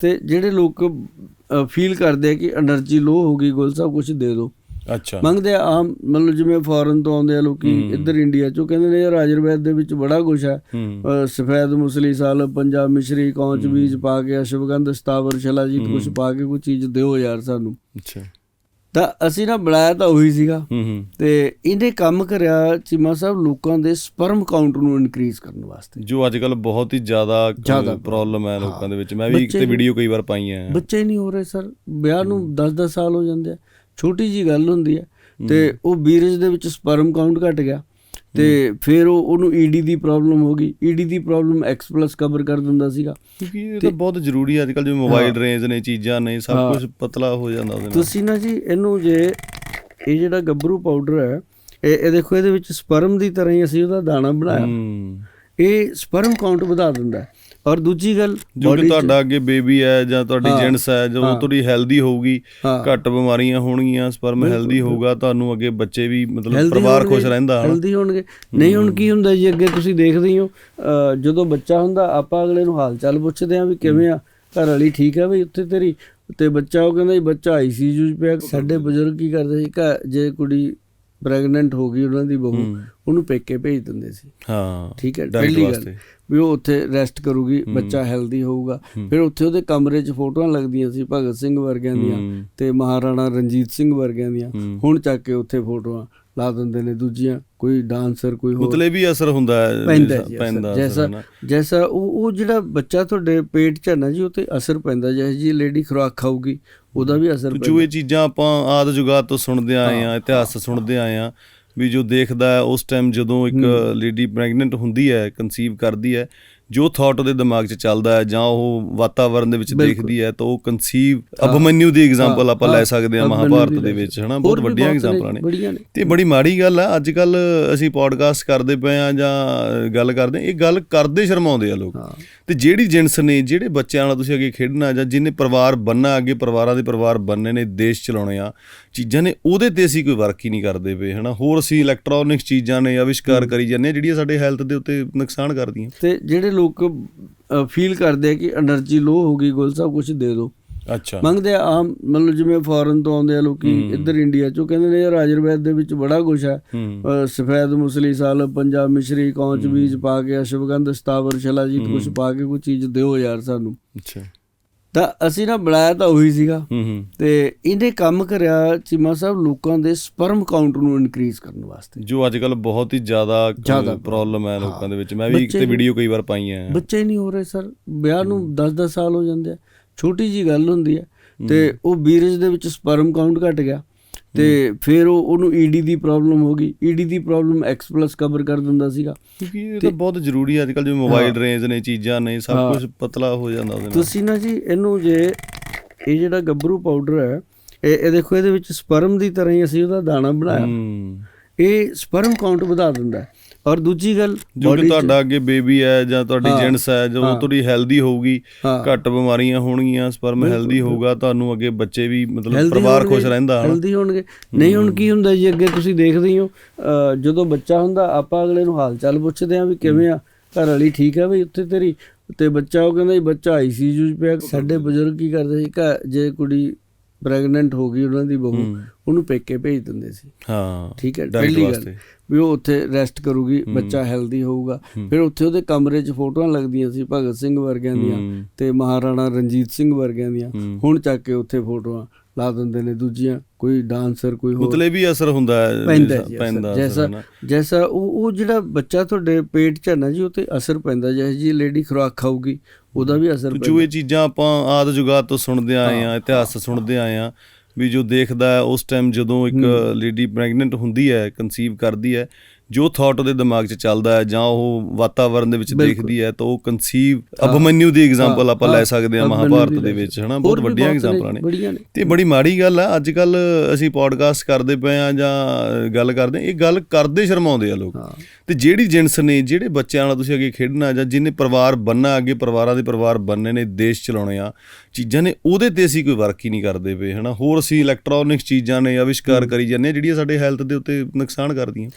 ਤੇ ਜਿਹੜੇ ਲੋਕ ਫੀਲ ਕਰਦੇ ਆ ਕਿ એનર્ਜੀ ਲੋ ਹੋ ਗਈ ਗੁਲ ਸਾਹਿਬ ਕੁਝ ਦੇ ਦਿਓ। ਅੱਛਾ। ਮੰਗਦੇ ਆ ਆਮ ਮਤਲਬ ਜਿਵੇਂ ਫੋਰਨ ਤੋਂ ਆਉਂਦੇ ਆ ਲੋਕੀ ਇੱਧਰ ਇੰਡੀਆ ਚੋਂ ਕਹਿੰਦੇ ਨੇ ਯਾਰ ਆਯੁਰਵੈਦ ਦੇ ਵਿੱਚ ਬੜਾ ਕੁਝ ਆ। ਸਫੈਦ ਮੁਸਲੀ ਸਾਲ ਪੰਜਾਬ ਮਿਸ਼ਰੀ ਕੌਂਚ ਬੀਜ ਪਾ ਕੇ ਅਸ਼ਵਗੰਧ ਸਤਾਵਰ ਸ਼ਲਾਜੀਤ ਕੁਝ ਪਾ ਕੇ ਕੋਈ ਚੀਜ਼ ਦਿਓ ਯਾਰ ਸਾਨੂੰ। ਅੱਛਾ। ਤਾਂ ਅਸੀਂ ਨਾ ਬਣਾਇਆ ਤਾਂ ਉਹੀ ਸੀਗਾ। ਹੂੰ ਹੂੰ। ਤੇ ਇਹਨੇ ਕੰਮ ਕਰਿਆ ਚੀਮਾ ਸਾਹਿਬ ਲੋਕਾਂ ਦੇ ਸਪਰਮ ਕਾਊਂਟ ਨੂੰ ਇਨਕਰੀਜ਼ ਕਰਨ ਵਾਸਤੇ। ਜੋ ਅੱਜ ਕੱਲ ਬਹੁਤ ਹੀ ਜ਼ਿਆਦਾ ਪ੍ਰੋਬਲਮ ਹੈ ਲੋਕਾਂ ਦੇ ਵਿੱਚ। ਮੈਂ ਵੀ ਇੱਕ ਤੇ ਵੀਡੀਓ ਕਈ ਵਾਰ ਪਾਈਆਂ ਹੈ ਬੱਚੇ ਨਹੀਂ ਹੋ ਰਹੇ ਸਰ। ਵਿਆਹ ਨੂੰ 10-10 ਸਾਲ ਹੋ ਜਾਂਦੇ ਆ। ਛੋਟੀ ਜੀ ਗੱਲ ਹੁੰਦੀ ਹੈ ਤੇ ਉਹ ਬੀਰਜ ਦੇ ਵਿੱਚ ਸਪਰਮ ਕਾਊਂਟ ਘਟ ਗਿਆ। ਤੇ ਫਿਰ ਉਹ ਉਹਨੂੰ ਈਡੀ ਦੀ ਪ੍ਰੋਬਲਮ ਹੋ ਗਈ ਈਡੀ ਦੀ ਪ੍ਰੋਬਲਮ ਐਕਸ ਪਲੱਸ ਕਵਰ ਕਰ ਦਿੰਦਾ ਸੀਗਾ ਕਿਉਂਕਿ ਇਹ ਤਾਂ ਬਹੁਤ ਜ਼ਰੂਰੀ ਹੈ ਅੱਜ ਕੱਲ ਜਿਵੇਂ ਮੋਬਾਈਲ। ਰੇਂਜ ਨੇ ਚੀਜ਼ਾਂ ਨੇ ਸਭ। ਕੁਝ ਪਤਲਾ ਹੋ ਜਾਂਦਾ ਉਹਦੇ ਨਾਲ ਤੁਸੀਂ ਨਾ ਜੀ ਇਹਨੂੰ ਜੇ ਇਹ ਜਿਹੜਾ ਗੱਭਰੂ ਪਾਊਡਰ ਹੈ ਇਹ ਇਹ ਦੇਖੋ ਇਹਦੇ ਵਿੱਚ ਸਪਰਮ ਦੀ ਤਰ੍ਹਾਂ ਹੀ ਅਸੀਂ ਉਹਦਾ ਦਾਣਾ ਬਣਾਇਆ ਹੂੰ ਇਹ ਸਪਰਮ ਕਾਊਂਟ ਵਧਾ ਦਿੰਦਾ ਹੈ। ਔਰ ਦੂਜੀ ਗੱਲ ਜੋ ਤੁਹਾਡਾ ਅੱਗੇ ਬੇਬੀ ਹੈ ਜਾਂ ਤੁਹਾਡੀ। ਜੈਂਟਸ ਹੈ ਜਦੋਂ। ਤੁਹਾਡੀ ਹੈਲਦੀ ਹੋਊਗੀ ਘੱਟ ਬਿਮਾਰੀਆਂ ਹੋਣਗੀਆਂ ਸਪਰਮ ਹੈਲਦੀ ਹੋਊਗਾ ਤੁਹਾਨੂੰ ਅੱਗੇ ਬੱਚੇ ਵੀ ਮਤਲਬ ਪਰਿਵਾਰ ਖੁਸ਼ ਰਹਿੰਦਾ healthy ਹੋਣਗੇ ਨਹੀਂ ਹੁਣ ਕੀ ਹੁੰਦਾ ਜੀ ਅੱਗੇ ਤੁਸੀਂ ਦੇਖਦੇ ਹੀ ਜਦੋਂ ਬੱਚਾ ਹੁੰਦਾ ਆਪਾਂ ਅਗਲੇ ਨੂੰ ਹਾਲ ਚਾਲ ਪੁੱਛਦੇ ਆਂ ਵੀ ਕਿਵੇਂ ਆ ਘਰ ਵਾਲੀ ਠੀਕ ਹੈ ਬਈ ਉੱਥੇ ਤੇਰੀ ਤੇ ਬੱਚਾ ਉਹ ਕਹਿੰਦਾ ਜੀ ਬੱਚਾ ਆਈਸੀਯੂ 'ਚ ਪਿਆ ਸਾਡੇ ਬਜ਼ੁਰਗ ਕੀ ਕਰਦੇ ਸੀ ਜੇ ਕੁੜੀ ਪ੍ਰੈਗਨੈਂਟ ਹੋ ਗਈ ਉਹਨਾਂ ਦੀ ਬਹੂ। ਉਹਨੂੰ ਪੇਕੇ ਭੇਜ ਦਿੰਦੇ ਸੀ ਹਾਂ ਠੀਕ ਹੈ ਪਹਿਲੀ ਗੱਲ ਵਾਸਤੇ। ਵੀ ਉਹ ਉੱਥੇ ਰੈਸਟ ਕਰੂਗੀ ਬੱਚਾ ਹੈਲਦੀ ਹੋਊਗਾ। ਫਿਰ ਉੱਥੇ ਉਹਦੇ ਕਮਰੇ 'ਚ ਫੋਟੋਆਂ ਲੱਗਦੀਆਂ ਸੀ ਭਗਤ ਸਿੰਘ ਵਰਗਿਆਂ ਦੀਆਂ। ਤੇ ਮਹਾਰਾਣਾ ਰਣਜੀਤ ਸਿੰਘ ਵਰਗਿਆਂ ਦੀਆਂ। ਹੁਣ ਚੱਕ ਕੇ ਉੱਥੇ ਫੋਟੋਆਂ ਲਾ ਦਿੰਦੇ ਨੇ ਦੂਜੀਆਂ ਕੋਈ ਡਾਂਸਰ ਕੋਈ ਹੋਰ ਮਤਲਬ ਵੀ ਅਸਰ ਹੁੰਦਾ ਹੈ ਪੈਂਦਾ ਜੀ ਜੈਸਾ। ਜੈਸਾ ਉਹ ਉਹ ਜਿਹੜਾ ਬੱਚਾ ਤੁਹਾਡੇ ਪੇਟ 'ਚ ਹੈ ਨਾ ਜੀ ਉਹ ਤੇ ਅਸਰ ਪੈਂਦਾ ਜਿਹੇ ਜੀ ਲੇਡੀ ਖੁਰਾਕ ਖਾਊਗੀ ਉਹਦਾ ਵੀ ਅਸਰ ਜੋ ਪੈਂਦਾ ਇਹ ਚੀਜ਼ਾਂ ਆਪਾਂ ਆਦ ਜੁਗਾਤ ਤੋਂ ਸੁਣਦੇ ਆਏ ਆ ਇਤਿਹਾਸ ਸੁਣਦੇ ਆਏ ਆ ਵੀ ਜੋ ਦੇਖਦਾ ਉਸ ਟਾਈਮ ਜਦੋਂ ਇੱਕ ਲੇਡੀ ਪ੍ਰੈਗਨੈਂਟ ਹੁੰਦੀ ਹੈ ਕਨਸੀਵ ਕਰਦੀ ਹੈ ਜੋ ਥਾਟ ਉਹਦੇ ਦਿਮਾਗ 'ਚ ਚੱਲਦਾ ਹੈ ਜਾਂ ਉਹ ਵਾਤਾਵਰਣ ਦੇ ਵਿੱਚ। ਦੇਖਦੀ ਹੈ ਤਾਂ ਉਹ ਕਨਸੀਵ ਅਭਮਨਿਊ ਦੀ ਐਗਜ਼ਾਮਪਲ ਆਪਾਂ ਲੈ ਸਕਦੇ ਹਾਂ ਮਹਾਭਾਰਤ ਦੀ ਵਿੱਚ ਹਨਾ ਬਹੁਤ ਵੱਡੀਆਂ ਐਗਜ਼ਾਮਪਲਾਂ ਨੇ ਤੇ ਬੜੀ ਮਾੜੀ ਗੱਲ ਆ ਅੱਜ ਕੱਲ ਅਸੀਂ ਪੋਡਕਾਸਟ ਕਰਦੇ ਪਏ ਆ ਜਾਂ ਗੱਲ ਕਰਦੇ ਇਹ ਗੱਲ ਕਰਦੇ ਸ਼ਰਮਾਉਂਦੇ ਆ ਲੋਕ। ਤੇ ਜਿਹੜੀ ਜਿੰਸ ਨੇ ਜਿਹੜੇ ਬੱਚਿਆਂ ਨਾਲ ਤੁਸੀਂ ਅੱਗੇ ਖੇਡਣਾ ਜਾਂ ਜਿਹਨੇ ਪਰਿਵਾਰ ਬੰਨਾ ਅੱਗੇ ਪਰਿਵਾਰਾਂ ਦੇ ਪਰਿਵਾਰ ਬੰਨੇ ਨੇ ਦੇਸ਼ ਚਲਾਉਣੇ ਆ ਚੀਜ਼ਾਂ ਨੇ ਉਹਦੇ ਤੇ ਅਸੀਂ ਕੋਈ ਵਰਕ ਹੀ ਨਹੀਂ ਕਰਦੇ ਪਏ ਹਨਾ। ਹੋਰ ਅਸੀਂ ਇਲੈਕਟ੍ਰੋਨਿਕਸ ਚੀਜ਼ਾਂ ਨੇ ਆਵਿਸ਼ਕਾਰ ਕਰੀ ਜਾਂਦੇ ਆ ਜਿਹੜੀਆਂ ਸਾਡੇ ਹੈਲਥ ਦੇ ਉੱਤੇ ਨੁਕਸਾਨ ਕਰਦੀਆਂ। ਤੇ ਜਿਹੜੇ ਲੋਕ ਫੀਲ ਕਰਦੇ ਕਿ એનર્ਜੀ ਲੋ ਹੋ ਗਈ ਗੁਲ ਸਾਹਿਬ ਕੁਝ ਦੇ ਦਿਓ। ਅੱਛਾ। ਮੰਗਦੇ ਆ ਆਮ ਮਤਲਬ ਜਿਵੇਂ ਫੋਰਨ ਤੋਂ ਆਉਂਦੇ ਆ ਲੋਕੀ ਇੱਧਰ ਇੰਡੀਆ ਚੋਂ ਕਹਿੰਦੇ ਨੇ ਯਾਰ ਆਯੁਰਵੈਦ ਦੇ ਵਿੱਚ ਬੜਾ ਕੁਝ ਆ। ਸਫੈਦ ਮੁਸਲੀ ਸਾਲ ਪੰਜਾਬ ਮਿਸ਼ਰੀ ਕੌਂਚ ਬੀਜ ਪਾ ਕੇ ਅਸ਼ਵਗੰਧ ਸਤਾਵਰ ਸ਼ਲਾਜੀਤ ਕੁਝ ਪਾ ਕੇ ਕੋਈ ਚੀਜ਼ ਦਿਓ ਯਾਰ ਸਾਨੂੰ। ਤਾਂ ਅਸੀਂ ਨਾ ਬਣਾਇਆ ਤਾਂ ਉਹੀ ਸੀਗਾ। ਹੂੰ ਹੂੰ। ਤੇ ਇਹਨੇ ਕੰਮ ਕਰਿਆ ਚੀਮਾ ਸਾਹਿਬ ਲੋਕਾਂ ਦੇ ਸਪਰਮ ਕਾਊਂਟ ਨੂੰ ਇਨਕਰੀਜ਼ ਕਰਨ ਵਾਸਤੇ। ਜੋ ਅੱਜ ਕੱਲ ਬਹੁਤ ਹੀ ਜ਼ਿਆਦਾ ਪ੍ਰੋਬਲਮ ਹੈ ਲੋਕਾਂ ਦੇ ਵਿੱਚ। ਮੈਂ ਵੀ ਇੱਕ ਤੇ ਵੀਡੀਓ ਕਈ ਵਾਰ ਪਾਈਆਂ ਹੈ ਬੱਚੇ ਨਹੀਂ ਹੋ ਰਹੇ ਸਰ। ਵਿਆਹ ਨੂੰ 10-10 ਸਾਲ ਹੋ ਜਾਂਦੇ ਆ। ਛੋਟੀ ਜੀ ਗੱਲ ਹੁੰਦੀ ਹੈ ਤੇ ਉਹ ਬੀਰਜ ਦੇ ਵਿੱਚ ਸਪਰਮ ਕਾਊਂਟ ਘਟ ਗਿਆ। ਤੇ ਫਿਰ ਉਹ ਉਹਨੂੰ ਈਡੀ ਦੀ ਪ੍ਰੋਬਲਮ ਹੋ ਗਈ ਈਡੀ ਦੀ ਪ੍ਰੋਬਲਮ ਐਕਸ ਪਲਸ ਕਵਰ ਕਰ ਦਿੰਦਾ ਸੀਗਾ ਕਿਉਂਕਿ ਇਹ ਤੇ- ਬਹੁਤ ਜ਼ਰੂਰੀ ਹੈ ਅੱਜ ਕੱਲ ਜਿਵੇਂ ਮੋਬਾਈਲ। ਰੇਂਜ ਨੇ ਚੀਜ਼ਾਂ ਨੇ ਸਭ। ਕੁਝ ਪਤਲਾ ਹੋ ਜਾਂਦਾ ਉਹਦੇ ਨਾਲ ਤੁਸੀਂ ਨਾ ਜੀ ਇਹਨੂੰ ਜੇ ਇਹ ਜਿਹੜਾ ਗੱਭਰੂ ਪਾਊਡਰ ਹੈ ਇਹ ਇਹ ਦੇਖੋ ਇਹਦੇ ਵਿੱਚ ਸਪਰਮ ਦੀ ਤਰ੍ਹਾਂ ਹੀ ਅਸੀਂ ਉਹਦਾ ਦਾਣਾ ਬਣਾਇਆ ਇਹ ਸਪਰਮ ਕਾਊਂਟ ਵਧਾ ਦਿੰਦਾ ਹੈ। ਔਰ ਦੂਜੀ ਗੱਲ ਜੋ ਤੁਹਾਡਾ ਅੱਗੇ ਬੇਬੀ ਹੈ ਜਾਂ ਤੁਹਾਡੀ। ਜੈਂਟਸ ਹੈ ਜਦੋਂ। ਤੁਹਾਡੀ ਹੈਲਦੀ ਹੋਊਗੀ ਘੱਟ ਬਿਮਾਰੀਆਂ ਹੋਣਗੀਆਂ ਸਪਰਮ ਹੈਲਦੀ ਹੋਊਗਾ ਤੁਹਾਨੂੰ ਅੱਗੇ ਬੱਚੇ ਵੀ ਮਤਲਬ ਪਰਿਵਾਰ ਖੁਸ਼ ਰਹਿੰਦਾ healthy ਹੋਣਗੇ। ਨਹੀਂ ਹੁਣ ਕੀ ਹੁੰਦਾ ਜੀ ਅੱਗੇ ਤੁਸੀਂ ਦੇਖਦੇ ਹੀ ਜਦੋਂ ਬੱਚਾ ਹੁੰਦਾ ਆਪਾਂ ਅਗਲੇ ਨੂੰ ਹਾਲ ਚਾਲ ਪੁੱਛਦੇ ਆਂ ਵੀ ਕਿਵੇਂ ਆ ਘਰ ਵਾਲੀ ਠੀਕ ਹੈ ਬਈ ਉੱਥੇ ਤੇਰੀ? ਤੇ ਬੱਚਾ ਉਹ ਕਹਿੰਦਾ ਜੀ ਬੱਚਾ ਆਈਸੀਯੂ 'ਚ ਪਿਆ ਸਾਡੇ ਬਜ਼ੁਰਗ ਕੀ ਕਰਦੇ ਸੀ ਜੇ ਕੁੜੀ ਪ੍ਰੈਗਨੈਂਟ ਹੋ ਗਈ ਉਹਨਾਂ ਦੀ ਬਹੂ। ਉਹਨੂੰ ਪੇਕੇ ਭੇਜ ਦਿੰਦੇ ਸੀ ਹਾਂ ਠੀਕ ਹੈ ਪਹਿਲੀ ਗੱਲ। ਵੀ ਉਹ ਉੱਥੇ ਰੈਸਟ ਕਰੂਗੀ ਬੱਚਾ ਹੈਲਦੀ ਹੋਊਗਾ ਫਿਰ ਉੱਥੇ ਉਹਦੇ ਕਮਰੇ 'ਚ ਫੋਟੋਆਂ ਲੱਗਦੀਆਂ ਸੀ ਭਗਤ ਸਿੰਘ ਵਰਗਿਆਂ ਦੀਆਂ। ਤੇ ਮਹਾਰਾਣਾ ਰਣਜੀਤ ਸਿੰਘ ਵਰਗਿਆਂ ਦੀਆਂ। ਹੁਣ ਚੱਕ ਕੇ ਉੱਥੇ ਫੋਟੋਆਂ ਲਾ ਦਿੰਦੇ ਨੇ ਦੂਜੀਆਂ ਕੋਈ ਡਾਂਸਰ ਕੋਈ ਹੋਰ। ਮਤਲਬ ਵੀ ਅਸਰ ਹੁੰਦਾ ਹੈ ਪੈਂਦਾ ਜੀ ਜੈਸਾ। ਜੈਸਾ ਉਹ ਉਹ ਜਿਹੜਾ ਬੱਚਾ ਤੁਹਾਡੇ ਪੇਟ 'ਚ ਹੈ ਨਾ ਜੀ ਉਹ ਤੇ ਅਸਰ ਪੈਂਦਾ। ਜਿਹੇ ਜੀ ਲੇਡੀ ਖੁਰਾਕ ਖਾਊਗੀ ਉਹਦਾ ਵੀ ਅਸਰ ਜੋ ਪੈਂਦਾ। ਇਹ ਚੀਜ਼ਾਂ ਆਪਾਂ ਆਦ ਜੁਗਾਤ ਤੋਂ ਸੁਣਦੇ ਆਏ ਆ ਇਤਿਹਾਸ ਸੁਣਦੇ ਆਏ ਆ ਵੀ ਜੋ ਦੇਖਦਾ ਉਸ ਟਾਈਮ ਜਦੋਂ ਇੱਕ ਲੇਡੀ ਪ੍ਰੈਗਨੈਂਟ ਹੁੰਦੀ ਹੈ ਕਨਸੀਵ ਕਰਦੀ ਹੈ ਜੋ ਥਾਟ ਉਹਦੇ ਦਿਮਾਗ 'ਚ ਚੱਲਦਾ ਹੈ ਜਾਂ ਉਹ ਵਾਤਾਵਰਣ ਦੇ ਵਿੱਚ। ਦੇਖਦੀ ਹੈ ਤਾਂ ਉਹ ਕਨਸੀਵ ਅਭਮਨਿਊ ਦੀ ਐਗਜ਼ਾਮਪਲ ਆਪਾਂ ਲੈ ਸਕਦੇ ਹਾਂ ਮਹਾਭਾਰਤ ਦੀ ਵਿੱਚ ਹਨਾ? ਬਹੁਤ ਵੱਡੀਆਂ ਐਗਜ਼ਾਮਪਲਾਂ ਨੇ ਤੇ ਬੜੀ ਮਾੜੀ ਗੱਲ ਆ ਅੱਜ ਕੱਲ ਅਸੀਂ ਪੋਡਕਾਸਟ ਕਰਦੇ ਪਏ ਆ ਜਾਂ ਗੱਲ ਕਰਦੇ ਇਹ ਗੱਲ ਕਰਦੇ ਸ਼ਰਮਾਉਂਦੇ ਆ ਲੋਕ। ਤੇ ਜਿਹੜੀ ਜਿੰਸ ਨੇ ਜਿਹੜੇ ਬੱਚਿਆਂ ਨਾਲ ਤੁਸੀਂ ਅੱਗੇ ਖੇਡਣਾ ਜਾਂ ਜਿਹਨੇ ਪਰਿਵਾਰ ਬੰਨਾ ਅੱਗੇ ਪਰਿਵਾਰਾਂ ਦੇ ਪਰਿਵਾਰ ਬੰਨੇ ਨੇ ਦੇਸ਼ ਚਲਾਉਣੇ ਆ ਚੀਜ਼ਾਂ ਨੇ ਉਹਦੇ ਤੇ ਅਸੀਂ ਕੋਈ ਵਰਕ ਹੀ ਨਹੀਂ ਕਰਦੇ ਪਏ ਹਨਾ? ਹੋਰ ਅਸੀਂ ਇਲੈਕਟ੍ਰੋਨਿਕਸ ਚੀਜ਼ਾਂ ਨੇ ਆਵਿਸ਼ਕਾਰ ਕਰੀ ਜਾਂਦੇ ਜਿਹੜੀਆਂ ਸਾਡੇ ਹੈਲਥ ਦੇ ਉੱਤੇ ਨੁਕਸਾਨ ਕਰਦੀਆਂ।